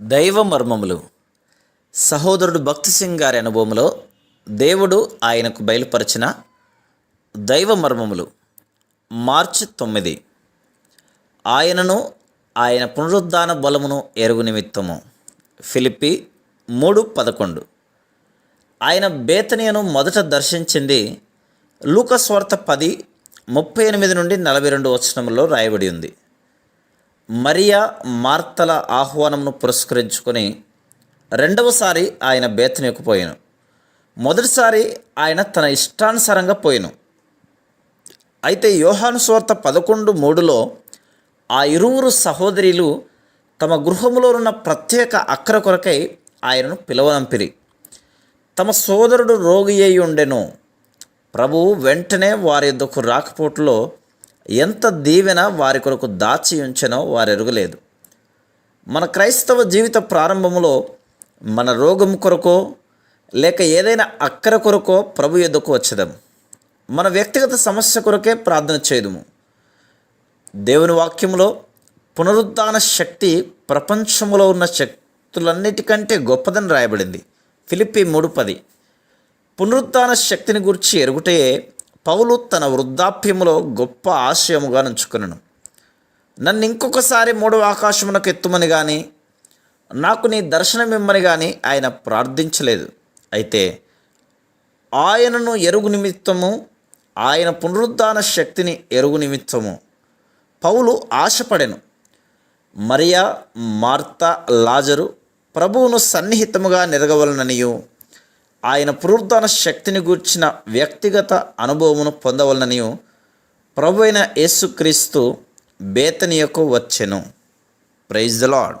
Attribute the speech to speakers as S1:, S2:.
S1: దైవ మర్మములు. సహోదరుడు భక్తి సింగ్ గారి అనుభవంలో దేవుడు ఆయనకు బయలుపరిచిన దైవ మర్మములు. మార్చి తొమ్మిది. ఆయనను ఆయన పునరుద్ధాన బలమును ఎరుగు నిమిత్తము. ఫిలిపి మూడు పదకొండు. ఆయన బేతనియను మొదట దర్శించింది లూకస్వార్త పది ముప్పై ఎనిమిది నుండి నలభై రెండు వచనంలో రాయబడి ఉంది. మరియా మార్తల ఆహ్వానంను పురస్కరించుకొని రెండవసారి ఆయన బేతనీకు పోయాను. మొదటిసారి ఆయన తన ఇష్టానుసారంగా పోయాను. అయితే యోహాను స్వార్త పదకొండు మూడులో ఆ ఇరువురు సహోదరులు తమ గృహములో ఉన్న ప్రత్యేక అక్కర కొరకై ఆయనను పిలవనంపిరి. తమ సోదరుడు రోగి అయి ఉండెను. ప్రభువు వెంటనే వారి యొక్కకు రాకపోట్లో ఎంత దీవెన వారి కొరకు దాచి ఉంచెనో వారు ఎరుగలేదు మన క్రైస్తవ జీవిత ప్రారంభంలో మన రోగం కొరకో లేక ఏదైనా అక్కర కొరకో ప్రభు ఎద్దుకు వచ్చేదాం మన వ్యక్తిగత సమస్య కొరకే ప్రార్థన చేయదుము. దేవుని వాక్యంలో పునరుద్ధాన శక్తి ప్రపంచంలో ఉన్న శక్తులన్నిటికంటే గొప్పదని రాయబడింది. ఫిలిప్పి మూడు పది. పునరుద్ధాన శక్తిని గురించి ఎరుగుటే పౌలు తన వృద్ధాప్యములో గొప్ప ఆశయముగా నుంచుకునను నన్ను ఇంకొకసారి మూడవ ఆకాశమునకు ఎత్తుమని కానీ నాకు నీ దర్శనం ఇమ్మని కానీ ఆయన ప్రార్థించలేదు. అయితే ఆయనను ఎరుగు నిమిత్తము ఆయన పునరుద్ధాన శక్తిని ఎరుగు నిమిత్తము. పౌలు ఆశపడెను. మరియా మార్త లాజరు ప్రభువును సన్నిహితముగా నెరగవలననియు ఆయన పునరుద్ధాన శక్తిని గూర్చిన వ్యక్తిగత అనుభవమును పొందవలనని ప్రభు అయిన యేసుక్రీస్తు బేతనియకు వచ్చెను. Praise the lord